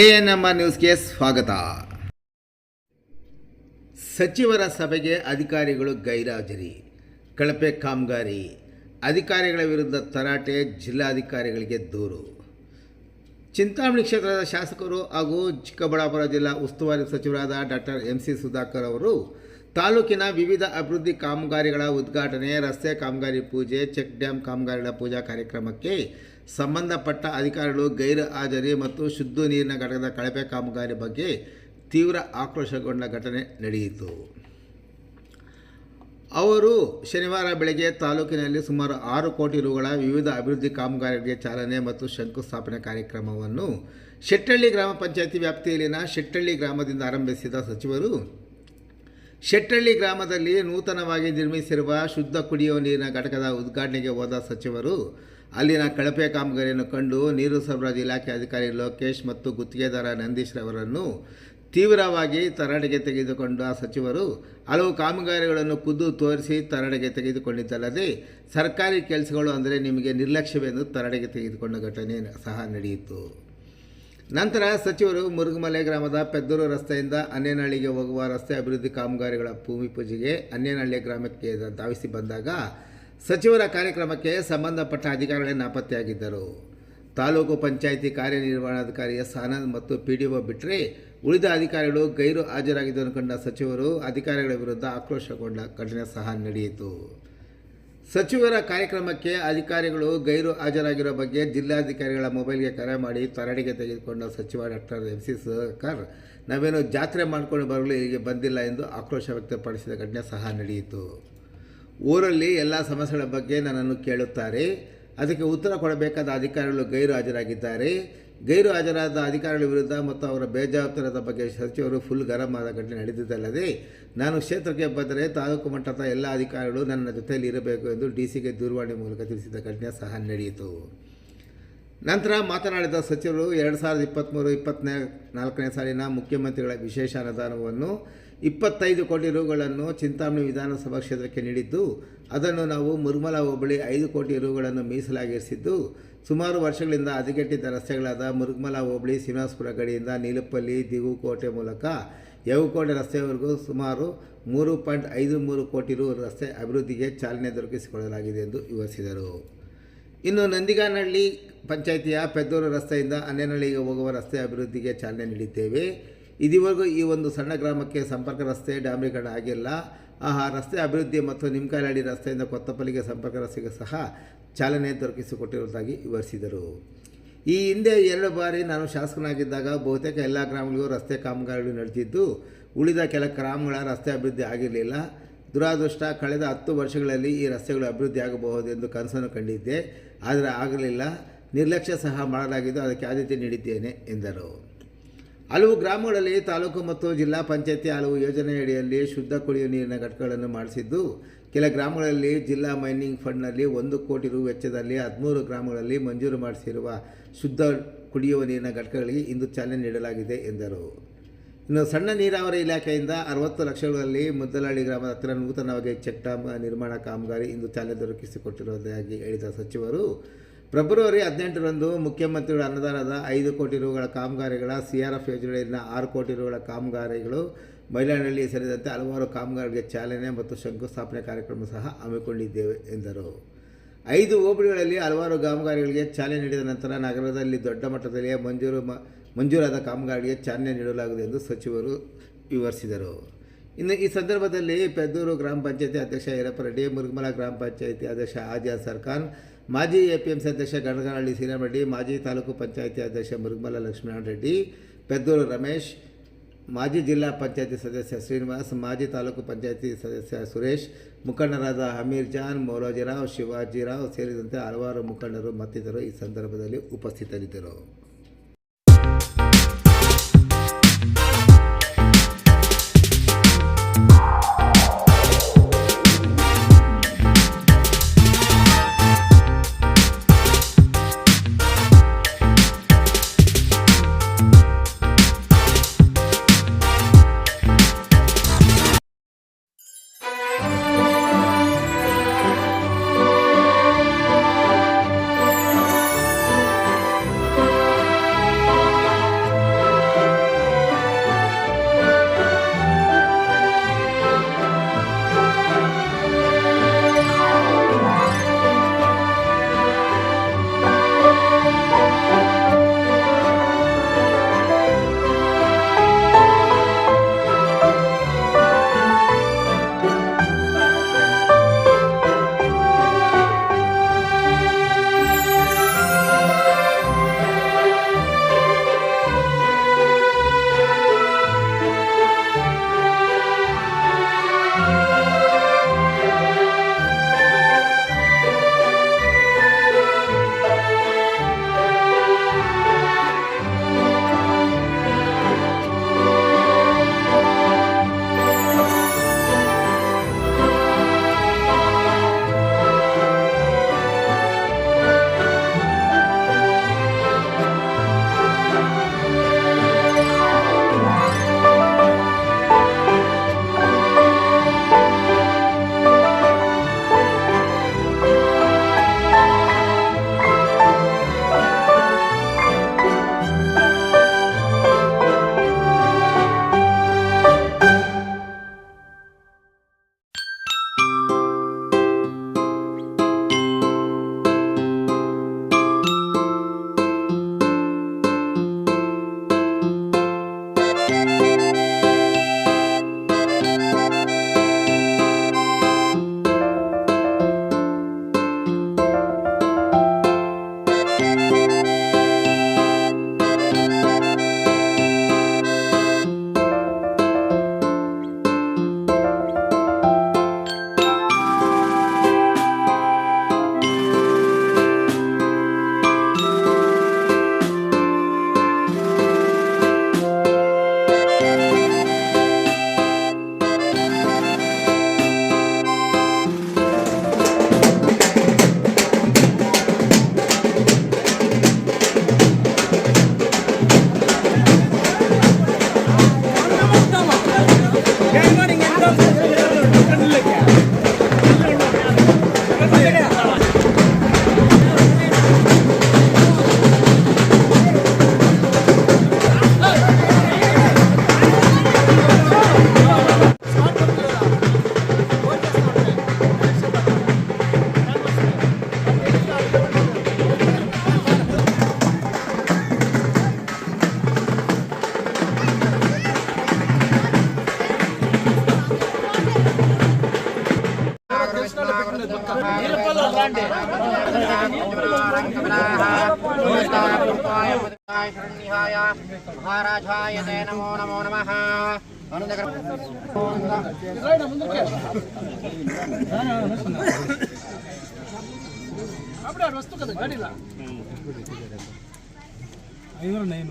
ANM ನ್ಯೂಸ್ಗೆ ಸ್ವಾಗತ. ಸಚಿವರ ಸಭೆಗೆ ಅಧಿಕಾರಿಗಳು ಗೈರಾಜರಿ. ಕಳಪೆ ಕಾಮಗಾರಿ. ಅಧಿಕಾರಿಗಳ ವಿರುದ್ಧ ತರಾಟೆ, ಜಿಲ್ಲಾಧಿಕಾರಿಗಳಿಗೆ ದೂರು. ಚಿಂತಾಮಣಿ ಕ್ಷೇತ್ರದ ಶಾಸಕರು ಹಾಗೂ ಚಿಕ್ಕಬಳ್ಳಾಪುರ ಜಿಲ್ಲಾ ಉಸ್ತುವಾರಿ ಸಚಿವರಾದ ಡಾಕ್ಟರ್ ಎಂ ಸಿ ಸುಧಾಕರ್ ಅವರು ತಾಲೂಕಿನ ವಿವಿಧ ಅಭಿವೃದ್ಧಿ ಕಾಮಗಾರಿಗಳ ಉದ್ಘಾಟನೆ, ರಸ್ತೆ ಕಾಮಗಾರಿ ಪೂಜೆ, ಚೆಕ್ ಡ್ಯಾಮ್ ಕಾಮಗಾರಿಗಳ ಪೂಜಾ ಕಾರ್ಯಕ್ರಮಕ್ಕೆ ಸಂಬಂಧಪಟ್ಟ ಅಧಿಕಾರಿಗಳು ಗೈರು ಹಾಜರಿ ಮತ್ತು ಶುದ್ಧ ನೀರಿನ ಘಟಕದ ಕಳಪೆ ಕಾಮಗಾರಿ ಬಗ್ಗೆ ತೀವ್ರ ಆಕ್ರೋಶಗೊಂಡ ಘಟನೆ ನಡೆಯಿತು. ಅವರು ಶನಿವಾರ ಬೆಳಗ್ಗೆ ತಾಲೂಕಿನಲ್ಲಿ ಸುಮಾರು ಆರು ಕೋಟಿ ರುಗಳ ವಿವಿಧ ಅಭಿವೃದ್ಧಿ ಕಾಮಗಾರಿಗಳಿಗೆ ಚಾಲನೆ ಮತ್ತು ಶಂಕುಸ್ಥಾಪನೆ ಕಾರ್ಯಕ್ರಮವನ್ನು ಶೆಟ್ಟಳ್ಳಿ ಗ್ರಾಮ ಪಂಚಾಯಿತಿ ವ್ಯಾಪ್ತಿಯಲ್ಲಿನ ಶೆಟ್ಟಳ್ಳಿ ಗ್ರಾಮದಿಂದ ಆರಂಭಿಸಿದ ಸಚಿವರು, ಶೆಟ್ಟಳ್ಳಿ ಗ್ರಾಮದಲ್ಲಿ ನೂತನವಾಗಿ ನಿರ್ಮಿಸಿರುವ ಶುದ್ಧ ಕುಡಿಯುವ ನೀರಿನ ಘಟಕದ ಉದ್ಘಾಟನೆಗೆ ಹೋದ ಸಚಿವರು ಅಲ್ಲಿನ ಕಳಪೆ ಕಾಮಗಾರಿಯನ್ನು ಕಂಡು ನೀರು ಸರಬರಾಜು ಇಲಾಖೆ ಅಧಿಕಾರಿ ಲೋಕೇಶ್ ಮತ್ತು ಗುತ್ತಿಗೆದಾರ ನಂದೀಶ್ ರವರನ್ನು ತೀವ್ರವಾಗಿ ತರಾಟೆಗೆ ತೆಗೆದುಕೊಂಡ ಸಚಿವರು ಹಲವು ಕಾಮಗಾರಿಗಳನ್ನು ಖುದ್ದು ತೋರಿಸಿ ತರಾಟೆಗೆ ತೆಗೆದುಕೊಂಡಿದ್ದಲ್ಲದೆ ಸರ್ಕಾರಿ ಕೆಲಸಗಳು ಅಂದರೆ ನಿಮಗೆ ನಿರ್ಲಕ್ಷ್ಯವೆಂದು ತರಾಟೆಗೆ ತೆಗೆದುಕೊಂಡ ಘಟನೆ ಸಹ ನಡೆಯಿತು. ನಂತರ ಸಚಿವರು ಮುರುಗಮಲೆ ಗ್ರಾಮದ ಪೆದ್ದೂರು ರಸ್ತೆಯಿಂದ ಅನ್ನೇನಹಳ್ಳಿಗೆ ಹೋಗುವ ರಸ್ತೆ ಅಭಿವೃದ್ಧಿ ಕಾಮಗಾರಿಗಳ ಭೂಮಿ ಪೂಜೆಗೆ ಅನ್ನೇನಹಳ್ಳಿ ಗ್ರಾಮಕ್ಕೆ ಧಾವಿಸಿ ಬಂದಾಗ ಸಚಿವರ ಕಾರ್ಯಕ್ರಮಕ್ಕೆ ಸಂಬಂಧಪಟ್ಟ ಅಧಿಕಾರಿಗಳೇ ನಾಪತ್ತೆಯಾಗಿದ್ದರು. ತಾಲೂಕು ಪಂಚಾಯಿತಿ ಕಾರ್ಯನಿರ್ವಹಣಾಧಿಕಾರಿ ಎಸ್ ಆನಂದ್ ಮತ್ತು ಪಿ ಡಿ ಒ ಬಿಟ್ಟರೆ ಉಳಿದ ಅಧಿಕಾರಿಗಳು ಗೈರು ಹಾಜರಾಗಿದ್ದನ್ನು ಕಂಡ ಸಚಿವರು ಅಧಿಕಾರಿಗಳ ವಿರುದ್ಧ ಆಕ್ರೋಶಗೊಂಡ ಘಟನೆ ಸಹ ನಡೆಯಿತು. ಸಚಿವರ ಕಾರ್ಯಕ್ರಮಕ್ಕೆ ಅಧಿಕಾರಿಗಳು ಗೈರು ಹಾಜರಾಗಿರೋ ಬಗ್ಗೆ ಜಿಲ್ಲಾಧಿಕಾರಿಗಳ ಮೊಬೈಲ್ಗೆ ಕರೆ ಮಾಡಿ ತರಡಿಗೆ ತೆಗೆದುಕೊಂಡ ಸಚಿವ ಡಾಕ್ಟರ್ ಎಂ ಸಿ ಸುಧಾಕರ್ ನಾವೇನು ಜಾತ್ರೆ ಮಾಡಿಕೊಂಡು ಬರಲು, ಇಲ್ಲಿಗೆ ಬಂದಿಲ್ಲ ಎಂದು ಆಕ್ರೋಶ ವ್ಯಕ್ತಪಡಿಸಿದ ಘಟನೆ ಸಹ ನಡೆಯಿತು. ಊರಲ್ಲಿ ಎಲ್ಲ ಸಮಸ್ಯೆಗಳ ಬಗ್ಗೆ ನನ್ನನ್ನು ಕೇಳುತ್ತಾರೆ. ಅದಕ್ಕೆ ಉತ್ತರ ಕೊಡಬೇಕಾದ ಅಧಿಕಾರಿಗಳು ಗೈರು ಹಾಜರಾಗಿದ್ದಾರೆ ಗೈರು ಹಾಜರಾದ ಅಧಿಕಾರಿಗಳ ವಿರುದ್ಧ ಮತ್ತು ಅವರ ಬೇಜವಾಬ್ದಾರದ ಬಗ್ಗೆ ಸಚಿವರು ಫುಲ್ ಗರಂ ಆದ ಘಟನೆ ನಡೆದಿದ್ದಲ್ಲದೆ, ನಾನು ಕ್ಷೇತ್ರಕ್ಕೆ ಬಂದರೆ ತಾಲೂಕು ಮಟ್ಟದ ಎಲ್ಲ ಅಧಿಕಾರಿಗಳು ನನ್ನ ಜೊತೆಯಲ್ಲಿ ಇರಬೇಕು ಎಂದು ಡಿ ಸಿಗೆ ದೂರವಾಣಿ ಮೂಲಕ ತಿಳಿಸಿದ ಘಟನೆ ಸಹ ನಡೆಯಿತು. ನಂತರ ಮಾತನಾಡಿದ ಸಚಿವರು ಎರಡು ಸಾವಿರದ ಇಪ್ಪತ್ತ್ಮೂರು ಇಪ್ಪತ್ತನೇ ನಾಲ್ಕನೇ ಸಾಲಿನ ಮುಖ್ಯಮಂತ್ರಿಗಳ ವಿಶೇಷ ಅನುದಾನವನ್ನು ಇಪ್ಪತ್ತೈದು ಕೋಟಿ ರೂಗಳನ್ನು ಚಿಂತಾಮಣಿ ವಿಧಾನಸಭಾ ಕ್ಷೇತ್ರಕ್ಕೆ ನೀಡಿದ್ದು, ಅದನ್ನು ನಾವು ಮುರುಮಲಾ ಹೋಬಳಿ ಐದು ಕೋಟಿ ರೂಗಳನ್ನು ಮೀಸಲಾಗಿರಿಸಿದ್ದು, ಸುಮಾರು ವರ್ಷಗಳಿಂದ ಹದಗೆಟ್ಟಿದ್ದ ರಸ್ತೆಗಳಾದ ಮುರುಗಮಲ ಹೋಬಳಿ ಶ್ರೀನಿವಾಸಪುರ ಗಡಿಯಿಂದ ನೀಲಪಲ್ಲಿ ದಿಗುಕೋಟೆ ಮೂಲಕ ಯವುಕೋಟೆ ರಸ್ತೆಯವರೆಗೂ ಸುಮಾರು ಮೂರು ಪಾಯಿಂಟ್ ಐದು ಮೂರು ಕೋಟಿ ರು ರಸ್ತೆ ಅಭಿವೃದ್ಧಿಗೆ ಚಾಲನೆ ದೊರಕಿಸಿಕೊಳ್ಳಲಾಗಿದೆ ಎಂದು ವಿವರಿಸಿದರು. ಇನ್ನು ನಂದಿಗಾನಹಳ್ಳಿ ಪಂಚಾಯಿತಿಯ ಪೆದ್ದೂರು ರಸ್ತೆಯಿಂದ ಅನ್ನೇನಹಳ್ಳಿಗೆ ಹೋಗುವ ರಸ್ತೆ ಅಭಿವೃದ್ಧಿಗೆ ಚಾಲನೆ ನೀಡಿದ್ದೇವೆ. ಇದುವರೆಗೂ ಈ ಒಂದು ಸಣ್ಣ ಗ್ರಾಮಕ್ಕೆ ಸಂಪರ್ಕ ರಸ್ತೆ ಡಾಂಬರೀಕರಣ ಆಗಿಲ್ಲ. ಆ ರಸ್ತೆ ಅಭಿವೃದ್ಧಿ ಮತ್ತು ನಿಮ್ಕಾಲಹಳ್ಳಿ ರಸ್ತೆಯಿಂದ ಕೊತ್ತಪಲ್ಲಿಗೆ ಸಂಪರ್ಕ ರಸ್ತೆಗೆ ಸಹ ಚಾಲನೆ ದೊರಕಿಸಿಕೊಟ್ಟಿರುವುದಾಗಿ ವಿವರಿಸಿದರು. ಈ ಹಿಂದೆ ಎರಡು ಬಾರಿ ನಾನು ಶಾಸಕನಾಗಿದ್ದಾಗ ಬಹುತೇಕ ಎಲ್ಲ ಗ್ರಾಮಗಳಿಗೂ ರಸ್ತೆ ಕಾಮಗಾರಿಗಳು ನಡೆದಿದ್ದು, ಉಳಿದ ಕೆಲ ಗ್ರಾಮಗಳ ರಸ್ತೆ ಅಭಿವೃದ್ಧಿ ಆಗಿರಲಿಲ್ಲ. ದುರಾದೃಷ್ಟ, ಕಳೆದ ಹತ್ತು ವರ್ಷಗಳಲ್ಲಿ ಈ ರಸ್ತೆಗಳು ಅಭಿವೃದ್ಧಿ ಆಗಬಹುದೆಂದು ಕನಸನ್ನು ಕಂಡಿದ್ದೆ. ಆದರೆ ಆಗಲಿಲ್ಲ. ನಿರ್ಲಕ್ಷ್ಯ ಸಹ ಮಾಡಲಾಗಿದ್ದು ಅದಕ್ಕೆ ಆದ್ಯತೆ ನೀಡಿದ್ದೇನೆ ಎಂದರು. ಹಲವು ಗ್ರಾಮಗಳಲ್ಲಿ ತಾಲೂಕು ಮತ್ತು ಜಿಲ್ಲಾ ಪಂಚಾಯತಿ ಹಲವು ಯೋಜನೆಯಡಿಯಲ್ಲಿ ಶುದ್ಧ ಕುಡಿಯುವ ನೀರಿನ ಘಟಕಗಳನ್ನು ಮಾಡಿಸಿದ್ದು, ಕೆಲ ಗ್ರಾಮಗಳಲ್ಲಿ ಜಿಲ್ಲಾ ಮೈನಿಂಗ್ ಫಂಡ್ನಲ್ಲಿ ಒಂದು ಕೋಟಿ ರು ವೆಚ್ಚದಲ್ಲಿ ಹದಿಮೂರು ಗ್ರಾಮಗಳಲ್ಲಿ ಮಂಜೂರು ಮಾಡಿಸಿರುವ ಶುದ್ಧ ಕುಡಿಯುವ ನೀರಿನ ಘಟಕಗಳಿಗೆ ಇಂದು ಚಾಲನೆ ನೀಡಲಾಗಿದೆ ಎಂದರು. ಇನ್ನು ಸಣ್ಣ ನೀರಾವರಿ ಇಲಾಖೆಯಿಂದ ಅರವತ್ತು ಲಕ್ಷಗಳಲ್ಲಿ ಮುದ್ದಲಹಳ್ಳಿ ಗ್ರಾಮದ ಹತ್ತಿರ ನೂತನವಾಗಿ ಚೆಕ್ ಡ್ಯಾಮ್ ನಿರ್ಮಾಣ ಕಾಮಗಾರಿ ಇಂದು ಚಾಲನೆ ದೊರಕಿಸಿಕೊಟ್ಟಿರುವುದಾಗಿ ಹೇಳಿದ ಸಚಿವರು ಫೆಬ್ರವರಿ ಹದಿನೆಂಟರಂದು ಮುಖ್ಯಮಂತ್ರಿಗಳ ಅನುದಾನದ ಐದು ಕೋಟಿ ರೂಗಳ ಕಾಮಗಾರಿಗಳ ಸಿ ಆರ್ ಎಫ್ ಯೋಜನೆಯಲ್ಲಿನ ಆರು ಕೋಟಿ ರೂಗಳ ಕಾಮಗಾರಿಗಳು ಮೈಲಾನಹಳ್ಳಿ ಸೇರಿದಂತೆ ಹಲವಾರು ಕಾಮಗಾರಿಗೆ ಚಾಲನೆ ಮತ್ತು ಶಂಕುಸ್ಥಾಪನೆ ಕಾರ್ಯಕ್ರಮ ಸಹ ಹಮ್ಮಿಕೊಂಡಿದ್ದೇವೆ, ಎಂದರು. ಐದು ಹೋಬಳಿಗಳಲ್ಲಿ ಹಲವಾರು ಕಾಮಗಾರಿಗಳಿಗೆ ಚಾಲನೆ ನೀಡಿದ ನಂತರ ನಗರದಲ್ಲಿ ದೊಡ್ಡ ಮಟ್ಟದಲ್ಲಿ ಮಂಜೂರು ಮಂಜೂರಾದ ಕಾಮಗಾರಿಗೆ ಚಾಲನೆ ನೀಡಲಾಗಿದೆ ಎಂದು ಸಚಿವರು ವಿವರಿಸಿದರು. ಇನ್ನು ಈ ಸಂದರ್ಭದಲ್ಲಿ ಪೆದ್ದೂರು ಗ್ರಾಮ ಪಂಚಾಯತಿ ಅಧ್ಯಕ್ಷ ಈರಪ್ಪರೆಡ್ಡಿ ಮುರುಗಮಲ ಗ್ರಾಮ ಪಂಚಾಯತಿ ಅಧ್ಯಕ್ಷ ಆಜಾದ್ ಸರ್ಖಾನ್ ಮಾಜಿ ಎ ಪಿ ಎಂ ಸಿ ಅಧ್ಯಕ್ಷ ಗಣಗನಹಳ್ಳಿ ಶ್ರೀರಾಮರೆಡ್ಡಿ ಮಾಜಿ ತಾಲೂಕು ಪಂಚಾಯಿತಿ ಅಧ್ಯಕ್ಷ ಮುರುಗಮಲ ಲಕ್ಷ್ಮೀನಾರಾಯಣ ರೆಡ್ಡಿ, ಪೆದ್ದೂರು ರಮೇಶ್, ಮಾಜಿ ಜಿಲ್ಲಾ ಪಂಚಾಯತಿ ಸದಸ್ಯ ಶ್ರೀನಿವಾಸ್, ಮಾಜಿ ತಾಲೂಕು ಪಂಚಾಯತಿ ಸದಸ್ಯ ಸುರೇಶ್, ಮುಖಂಡರಾದ ಹಮೀರ್ ಜಾನ್, ಮೌಲೋಜಿರಾವ್, ಶಿವಾಜಿರಾವ್ ಸೇರಿದಂತೆ ಹಲವಾರು ಮುಖಂಡರು ಮತ್ತಿತರರು ಈ ಸಂದರ್ಭದಲ್ಲಿ ಉಪಸ್ಥಿತರಿದ್ದರು. మహారాజాయ నమో నమో నమ అనుదగ్ర అప్పుడు వస్తు కదా గాడిలా. ఐదు నైన్.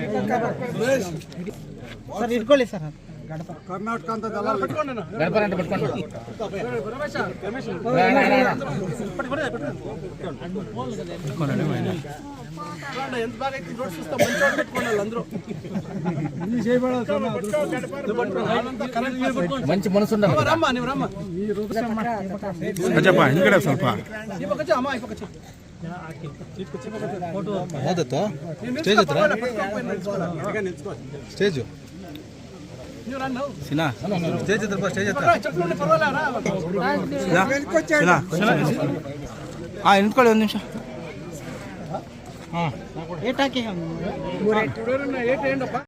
ಆನಂದಕರ ಸರ್ ಇಟ್ಕೊಳ್ಳಿ ಸರ್ మంచి మనసు ఉండాలి ಅಜ್ಜಪ್ಪ ಹಿಂದ್ಗಡೆ ಸ್ವಲ್ಪ ಹೌದತ್ತು ಸ್ಟೇಜ್ ಹತ್ರ ಸ್ಟೇಜು ಸಿನಾ? ಸ್ಟೇಜ್ ಹತ್ರ ಸ್ಟೇಜ್ ಹತ್ರ. ಹಾಂ ನಿಂತ್ಕೊಳ್ಳಿ ಒಂದು ನಿಮಿಷ. ಏಟ್ ಹಾಕಿ.